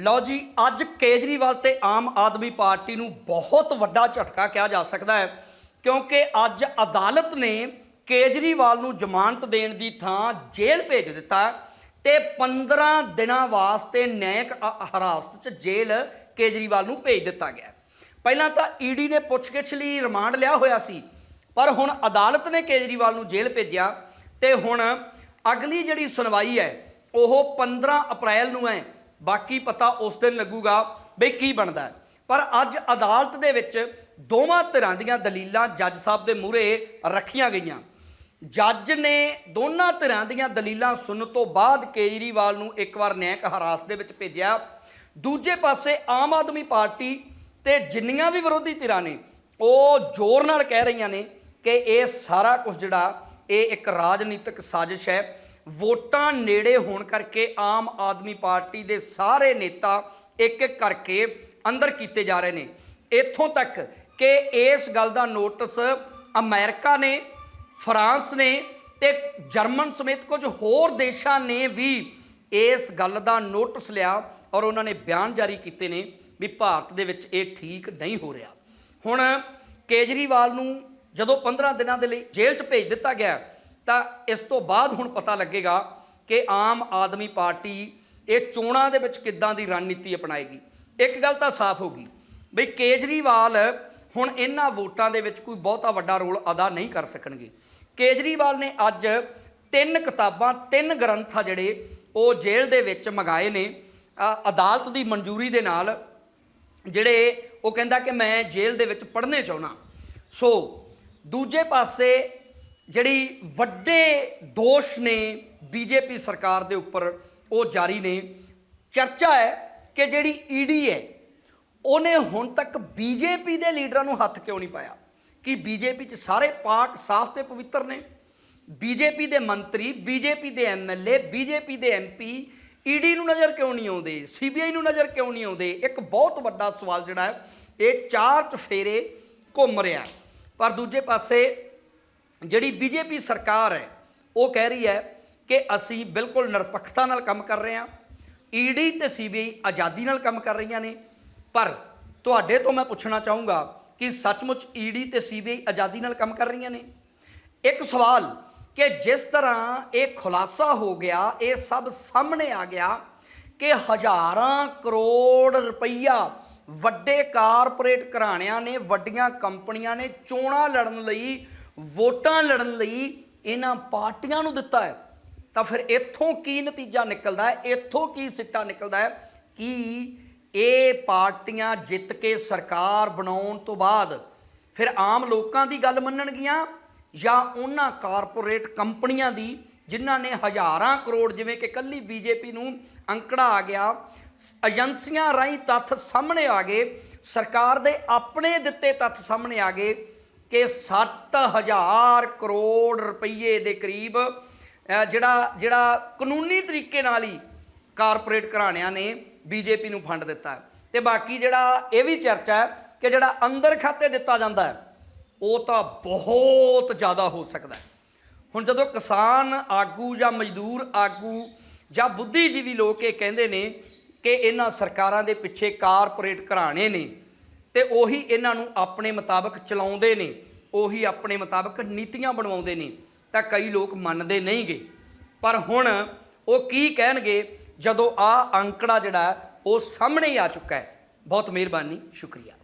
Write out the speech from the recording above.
ਲਓ ਜੀ, ਅੱਜ ਕੇਜਰੀਵਾਲ ਤੇ ਆਮ ਆਦਮੀ ਪਾਰਟੀ ਨੂੰ ਬਹੁਤ ਵੱਡਾ ਝਟਕਾ ਕਿਹਾ ਜਾ ਸਕਦਾ ਹੈ, ਕਿਉਂਕਿ ਅੱਜ ਅਦਾਲਤ ਨੇ ਕੇਜਰੀਵਾਲ ਨੂੰ ਜ਼ਮਾਨਤ ਦੇਣ ਦੀ ਥਾਂ ਜੇਲ੍ਹ ਭੇਜ ਦਿੱਤਾ ਤੇ 15 ਦਿਨਾਂ ਵਾਸਤੇ ਨਿਆਇਕ ਅ- ਹਿਰਾਸਤ 'ਚ ਜੇਲ੍ਹ ਕੇਜਰੀਵਾਲ ਨੂੰ ਭੇਜ ਦਿੱਤਾ ਗਿਆ। ਪਹਿਲਾਂ ਤਾਂ ਈਡੀ ਨੇ ਪੁੱਛਗਿੱਛ ਲਈ ਰਿਮਾਂਡ ਲਿਆ ਹੋਇਆ ਸੀ, ਪਰ ਹੁਣ ਅਦਾਲਤ ਨੇ ਕੇਜਰੀਵਾਲ ਨੂੰ ਜੇਲ੍ਹ ਭੇਜਿਆ ਤੇ ਹੁਣ ਅਗਲੀ ਜਿਹੜੀ ਸੁਣਵਾਈ ਹੈ, ਉਹ 15 ਅਪ੍ਰੈਲ ਨੂੰ ਹੈ। ਬਾਕੀ ਪਤਾ ਉਸ ਦਿਨ ਲੱਗੂਗਾ ਬਈ ਕੀ ਬਣਦਾ ਹੈ। ਪਰ ਅੱਜ ਅਦਾਲਤ ਦੇ ਵਿੱਚ ਦੋਵਾਂ ਧਿਰਾਂ ਦੀਆਂ ਦਲੀਲਾਂ ਜੱਜ ਸਾਹਿਬ ਦੇ ਮੂਹਰੇ ਰੱਖੀਆਂ ਗਈਆਂ। ਜੱਜ ਨੇ ਦੋਨਾਂ ਧਿਰਾਂ ਦੀਆਂ ਦਲੀਲਾਂ ਸੁਣਨ ਤੋਂ ਬਾਅਦ ਕੇਜਰੀਵਾਲ ਨੂੰ ਇੱਕ ਵਾਰ ਨਿਆਇਕ ਹਰਾਸ ਦੇ ਵਿੱਚ ਭੇਜਿਆ। ਦੂਜੇ ਪਾਸੇ ਆਮ ਆਦਮੀ ਪਾਰਟੀ ਤੇ ਜਿੰਨੀਆਂ ਵੀ ਵਿਰੋਧੀ ਧਿਰਾਂ ਨੇ, ਉਹ ਜ਼ੋਰ ਨਾਲ ਕਹਿ ਰਹੀਆਂ ਨੇ ਕਿ ਇਹ ਸਾਰਾ ਕੁਝ ਜਿਹੜਾ, ਇਹ ਇੱਕ ਰਾਜਨੀਤਿਕ ਸਾਜ਼ਿਸ਼ ਹੈ। ਵੋਟਾਂ ਨੇੜੇ ਹੋਣ ਕਰਕੇ ਆਮ ਆਦਮੀ ਪਾਰਟੀ ਦੇ ਸਾਰੇ ਨੇਤਾ ਇੱਕ ਇੱਕ ਕਰਕੇ ਅੰਦਰ ਕੀਤੇ ਜਾ ਰਹੇ ਨੇ। ਇੱਥੋਂ ਤੱਕ ਕਿ ਇਸ ਗੱਲ ਦਾ ਨੋਟਿਸ ਅਮਰੀਕਾ ਨੇ, ਫਰਾਂਸ ਨੇ ਤੇ ਜਰਮਨ ਸਮੇਤ ਕੁਝ ਹੋਰ ਦੇਸ਼ਾਂ ਨੇ ਵੀ ਇਸ ਗੱਲ ਦਾ ਨੋਟਿਸ ਲਿਆ ਔਰ ਉਹਨਾਂ ਨੇ ਬਿਆਨ ਜਾਰੀ ਕੀਤੇ ਨੇ ਵੀ ਭਾਰਤ ਦੇ ਵਿੱਚ ਇਹ ਠੀਕ ਨਹੀਂ ਹੋ ਰਿਹਾ। ਹੁਣ ਕੇਜਰੀਵਾਲ ਨੂੰ ਜਦੋਂ 15 ਦਿਨਾਂ ਦੇ ਲਈ ਜੇਲ੍ਹ 'ਚ ਭੇਜ ਦਿੱਤਾ ਗਿਆ ਤਾਂ ਇਸ ਤੋਂ ਬਾਅਦ ਹੁਣ ਪਤਾ ਲੱਗੇਗਾ ਕਿ ਆਮ ਆਦਮੀ ਪਾਰਟੀ ਇਹ ਚੋਣਾਂ ਦੇ ਵਿੱਚ ਕਿੱਦਾਂ ਦੀ ਰਣਨੀਤੀ ਅਪਣਾਏਗੀ। ਇੱਕ ਗੱਲ ਤਾਂ ਸਾਫ਼ ਹੋ ਗਈ ਬਈ ਕੇਜਰੀਵਾਲ ਹੁਣ ਇਹਨਾਂ ਵੋਟਾਂ ਦੇ ਵਿੱਚ ਕੋਈ ਬਹੁਤਾ ਵੱਡਾ ਰੋਲ ਅਦਾ ਨਹੀਂ ਕਰ ਸਕਣਗੇ। ਕੇਜਰੀਵਾਲ ਨੇ ਅੱਜ ਤਿੰਨ ਕਿਤਾਬਾਂ, ਤਿੰਨ ਗ੍ਰੰਥ ਆ ਜਿਹੜੇ ਉਹ ਜੇਲ੍ਹ ਦੇ ਵਿੱਚ ਮੰਗਾਏ ਨੇ। ਅਦਾਲਤ ਦੀ ਮਨਜ਼ੂਰੀ ਦੇ ਨਾਲ ਜਿਹੜੇ ਉਹ ਕਹਿੰਦਾ ਕਿ ਮੈਂ ਜੇਲ੍ਹ ਦੇ ਵਿੱਚ ਪੜ੍ਹਨੇ ਚਾਹੁੰਦਾ। ਸੋ ਦੂਜੇ ਪਾਸੇ ਜਿਹੜੀ ਵੱਡੇ ਦੋਸ਼ ਨੇ ਬੀਜੇਪੀ ਸਰਕਾਰ ਦੇ ਉੱਪਰ, ਉਹ ਜਾਰੀ ਨੇ। ਚਰਚਾ ਹੈ ਕਿ ਜਿਹੜੀ ਈਡੀ ਹੈ, ਉਹਨੇ ਹੁਣ ਤੱਕ ਬੀਜੇਪੀ ਦੇ ਲੀਡਰਾਂ ਨੂੰ ਹੱਥ ਕਿਉਂ ਨਹੀਂ ਪਾਇਆ? ਕਿ ਬੀਜੇਪੀ 'ਚ ਸਾਰੇ ਪਾਕ ਸਾਫ਼ ਤੇ ਪਵਿੱਤਰ ਨੇ? ਬੀਜੇਪੀ ਦੇ ਮੰਤਰੀ, ਬੀਜੇਪੀ ਦੇ ਐਮਐਲਏ ਬੀਜੇਪੀ ਦੇ ਐਮਪੀ ਈਡੀ ਨੂੰ ਨਜ਼ਰ ਕਿਉਂ ਨਹੀਂ ਆਉਂਦੇ? ਸੀਬੀਆਈ ਨੂੰ ਨਜ਼ਰ ਕਿਉਂ ਨਹੀਂ ਆਉਂਦੇ? ਇੱਕ ਬਹੁਤ ਵੱਡਾ ਸਵਾਲ ਜਿਹੜਾ ਹੈ, ਇਹ ਚਾਰ ਚਫੇਰੇ ਘੁੰਮ ਰਿਹਾ ਪਰ ਦੂਜੇ ਪਾਸੇ ਜਿਹੜੀ ਬੀਜੇਪੀ ਸਰਕਾਰ ਹੈ, ਉਹ ਕਹਿ ਰਹੀ ਹੈ ਕਿ ਅਸੀਂ ਬਿਲਕੁਲ ਨਿਰਪੱਖਤਾ ਨਾਲ ਕੰਮ ਕਰ ਰਹੇ ਹਾਂ ਈਡੀ ਤੇ ਸੀਬੀਆਈ ਆਜ਼ਾਦੀ ਨਾਲ ਕੰਮ ਕਰ ਰਹੀਆਂ ਨੇ, ਪਰ ਤੁਹਾਡੇ ਤੋਂ ਮੈਂ ਪੁੱਛਣਾ ਚਾਹੂੰਗਾ ਕਿ ਸੱਚਮੁੱਚ ਈਡੀ ਤੇ ਸੀਬੀਆਈ ਆਜ਼ਾਦੀ ਨਾਲ ਕੰਮ ਕਰ ਰਹੀਆਂ ਨੇ? ਇੱਕ ਸਵਾਲ ਕਿ ਜਿਸ ਤਰ੍ਹਾਂ ਇਹ ਖੁਲਾਸਾ ਹੋ ਗਿਆ, ਇਹ ਸਭ ਸਾਹਮਣੇ ਆ ਗਿਆ ਕਿ ਹਜ਼ਾਰਾਂ ਕਰੋੜ ਰੁਪਈਆ ਵੱਡੇ ਕਾਰਪੋਰੇਟ ਘਰਾਣਿਆਂ ਨੇ, ਵੱਡੀਆਂ ਕੰਪਨੀਆਂ ਨੇ ਚੋਣਾਂ ਲੜਨ ਲਈ ਵੋਟਾਂ ਲੜਨ ਲਈ ਇਹਨਾਂ ਪਾਰਟੀਆਂ ਨੂੰ ਦਿੱਤਾ ਹੈ। ਤਾਂ ਫਿਰ ਇੱਥੋਂ ਕੀ ਨਤੀਜਾ ਨਿਕਲਦਾ ਹੈ? ਇੱਥੋਂ ਕੀ ਸਿੱਟਾ ਨਿਕਲਦਾ ਹੈ ਕਿ ਇਹ ਪਾਰਟੀਆਂ ਜਿੱਤ ਕੇ ਸਰਕਾਰ ਬਣਾਉਣ ਤੋਂ ਬਾਅਦ ਫਿਰ ਆਮ ਲੋਕਾਂ ਦੀ ਗੱਲ ਮੰਨਣਗੀਆਂ ਜਾਂ ਉਹਨਾਂ ਕਾਰਪੋਰੇਟ ਕੰਪਨੀਆਂ ਦੀ, ਜਿਨ੍ਹਾਂ ਨੇ ਹਜ਼ਾਰਾਂ ਕਰੋੜ, ਜਿਵੇਂ ਕਿ ਕੱਲੀ ਬੀਜੇਪੀ ਨੂੰ ਅੰਕੜਾ ਆ ਗਿਆ, ਏਜੰਸੀਆਂ ਰਾਹੀਂ ਤੱਥ ਸਾਹਮਣੇ ਆ ਗਏ, ਸਰਕਾਰ ਦੇ ਆਪਣੇ ਦਿੱਤੇ ਤੱਥ ਸਾਹਮਣੇ ਆ ਗਏ ਕਿ 7000 ਕਰੋੜ ਰੁਪਏ ਦੇ ਕਰੀਬ ਜਿਹੜਾ ਜਿਹੜਾ ਕਾਨੂੰਨੀ ਤਰੀਕੇ ਨਾਲ ਹੀ ਕਾਰਪੋਰੇਟ ਘਰਾਣਿਆਂ ਨੇ ਬੀਜੇਪੀ ਨੂੰ ਫੰਡ ਦਿੱਤਾ ਹੈ। ਤੇ ਬਾਕੀ ਜਿਹੜਾ ਇਹ ਵੀ ਚਰਚਾ ਹੈ ਕਿ ਜਿਹੜਾ ਅੰਦਰ ਖਾਤੇ ਦਿੱਤਾ ਜਾਂਦਾ ਹੈ, ਉਹ ਤਾਂ ਬਹੁਤ ਜ਼ਿਆਦਾ ਹੋ ਸਕਦਾ ਹੈ। ਹੁਣ ਜਦੋਂ ਕਿਸਾਨ ਆਗੂ ਜਾਂ ਮਜ਼ਦੂਰ ਆਗੂ ਜਾਂ ਬੁੱਧੀਜੀਵੀ ਲੋਕ ਇਹ ਕਹਿੰਦੇ ਨੇ ਕਿ ਇਹਨਾਂ ਸਰਕਾਰਾਂ ਦੇ ਪਿੱਛੇ ਕਾਰਪੋਰੇਟ ਘਰਾਣੇ ਨੇ ਤੇ ਉਹੀ ਇਹਨਾਂ ਨੂੰ ਆਪਣੇ ਮੁਤਾਬਕ ਚਲਾਉਂਦੇ ਨੇ, ਉਹੀ ਆਪਣੇ ਮੁਤਾਬਕ ਨੀਤੀਆਂ ਬਣਵਾਉਂਦੇ ਨੇ, ਤਾਂ ਕਈ ਲੋਕ ਮੰਨਦੇ ਨਹੀਂਗੇ। ਪਰ ਹੁਣ ਉਹ ਕੀ ਕਹਿਣਗੇ, ਜਦੋਂ ਆ ਅੰਕੜਾ ਜਿਹੜਾ ਉਹ ਸਾਹਮਣੇ ਹੀ ਆ ਚੁੱਕਾ ਹੈ। ਬਹੁਤ ਮਿਹਰਬਾਨੀ, ਸ਼ੁਕਰੀਆ।